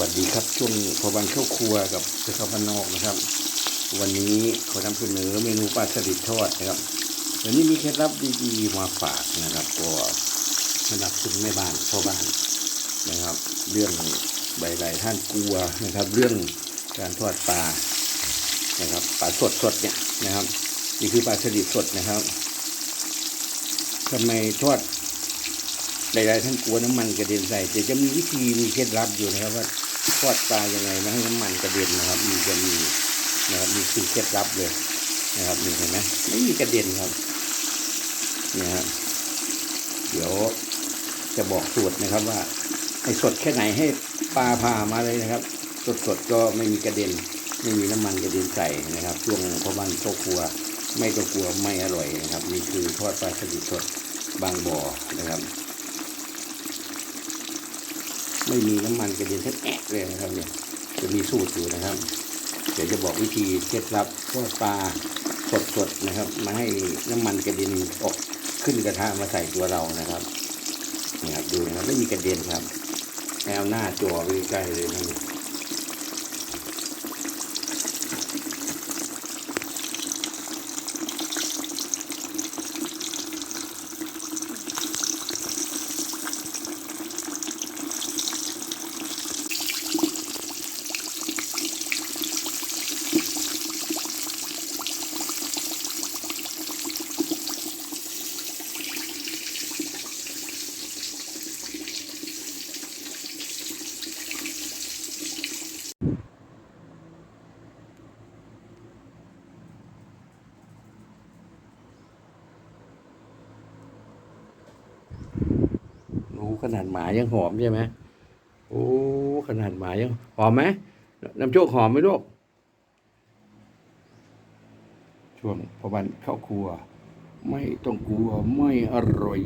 วัสดีครับช่วงพอวันเข้าครัวกับเจ้าข้าวบ้านนอกนะครับ วันนี้ขอนำเสนอเมนูปลาสลิดทอดนะครับวันนี้มีเคล็ดลับดีๆมาฝากนะครับก็สนับสนุนแม่บ้านพ่อบ้านนะครับ เรื่องใบหลท่านกลัวนะครับ เรื่องการทอดปลานะครับปลาสดสดๆเนี่ยนะครับ นี่คือปลาสลิดสดนะครับทำไมทอด หลายๆท่านกลัวน้ำมันกระเด็นใส่แต่จะมีวิธีมีเคล็ดลับอยู่นะครับว่าทอดปลายังไงไม่ให้น้ำมันกระเด็นนะครับ มีจะมีนะครับมีคือเคล็ดลับเลยนะครับนี่เห็นไหมไม่มีกระเด็นครับเนี่ยครับเดี๋ยวจะบอกสูตรนะครับว่าให้สดแค่ไหนให้ปลาพามาเลยนะครับ สดๆก็ไม่มีกระเด็น ไม่มีน้ำมันกระเด็นใส่นะครับช่วงพ่อบ้านเข้าครัว ไม่ต้องกลัวไม่อร่อยนะครับนี่คือทอดปลาสลิดสดบางบ่อนะครับ ไม่มีน้ำมันกระเด็นแทบแอะเลยนะครับเนี่ยจะมีสูตรอยู่นะครับ เดี๋ยวจะบอกวิธีเคล็ดลับทอดปลาสดๆนะครับ มาให้น้ำมันกระเด็นออกขึ้นกระทะมาใส่ตัวเรานะครับนี่ครับดูนะครับไม่มีกระเด็นครับแนวหน้าจอไปใกล้เลยนะ ขนาดหมายังหอมใช่ไหมโอ้ขนาดหมายังหอมไหมน้ำโชคหอมไหมลูกช่วงพอวันเข้าครัว ไม่ต้องกลัวไม่อร่อย